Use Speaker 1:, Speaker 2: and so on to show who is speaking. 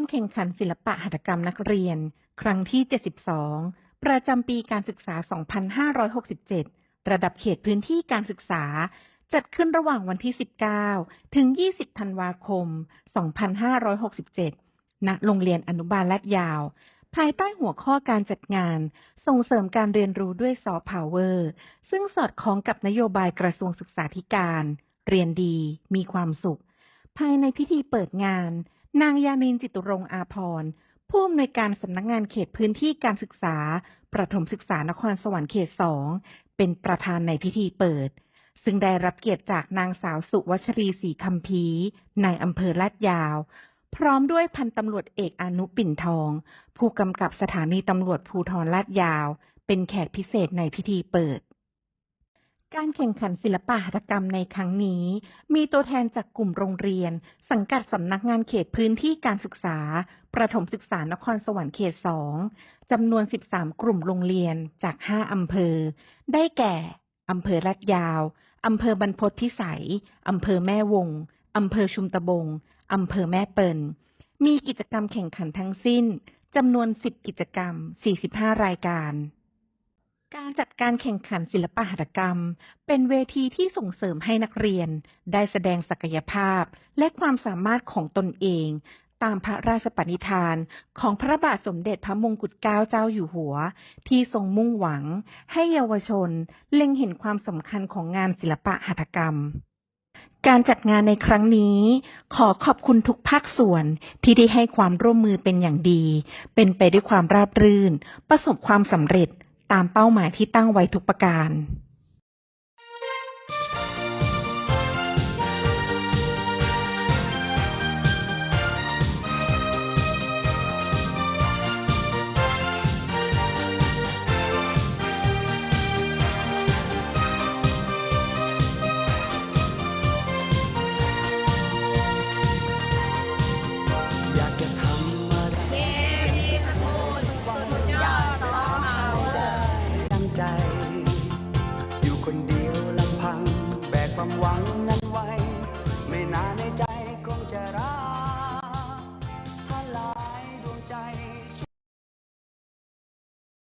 Speaker 1: การแข่งขันศิลปะหัตถกรรมนักเรียน ครั้งที่ 72 ประจำปีการศึกษา 2567 ระดับเขตพื้นที่การศึกษา จัดขึ้นระหว่างวันที่ 19 ถึง 20 ธันวาคม 2567 ณ โรงเรียนอนุบาลลาดยาว ภายใต้หัวข้อการจัดงาน ส่งเสริมการเรียนรู้ด้วยซอฟต์พาวเวอร์ ซึ่งสอดคล้องกับนโยบายกระทรวงศึกษาธิการ เรียนดี มีความสุข ภายในพิธีเปิดงาน นางยานินจิตุรงอาภรผู้อำนวยการสำนักงานเขตพื้นที่การศึกษา ประถมศึกษานครสวรรค์เขตสอง เป็นประธานในพิธีเปิด ซึ่งได้รับเกียรติจากนางสาวสุวัชรีศรีคำพีในอำเภอลาดยาว พร้อมด้วยพันตำรวจเอกอนุปิ่นทอง ผู้กำกับสถานีตำรวจภูธรลาดยาว เป็นแขกพิเศษในพิธีเปิด การแข่งขันศิลปะหัตถกรรมในครั้งนี้ มีตัวแทนจากกลุ่มโรงเรียน สังกัดสำนักงานเขตพื้นที่การศึกษา ประถมศึกษานครสวรรค์เขตสองจำนวน 13 กลุ่มโรงเรียนจาก 5 อำเภอ ได้แก่ อำเภอลาดยาว อำเภอบรรพตพิสัย อำเภอแม่วง อำเภอชุมตะบง อำเภอแม่เปิลมีกิจกรรมแข่งขันทั้งสิ้นจำนวน 10 กิจกรรม 45 รายการ การจัดการแข่งขันศิลปะหัตถกรรม เป็นเวทีที่ส่งเสริมให้นักเรียน ได้แสดงศักยภาพและความสามารถของตนเอง ตามพระราชปณิธานของพระบาทสมเด็จพระมงกุฎเกล้าเจ้าอยู่หัว ที่ทรงมุ่งหวัง ให้เยาวชนเล็งเห็นความสำคัญของงานศิลปะหัตถกรรมการจัดงานในครั้งนี้ ขอขอบคุณทุกภาคส่วนที่ได้ให้ความร่วมมือเป็นอย่างดี เป็นไปด้วยความราบรื่น ประสบความสำเร็จ ตามเป้าหมายที่ตั้งไว้ทุกประการ
Speaker 2: คนเดียวลำพัง แบกความหวังนั้นไว้ ไม่นานในใจคงจะรัก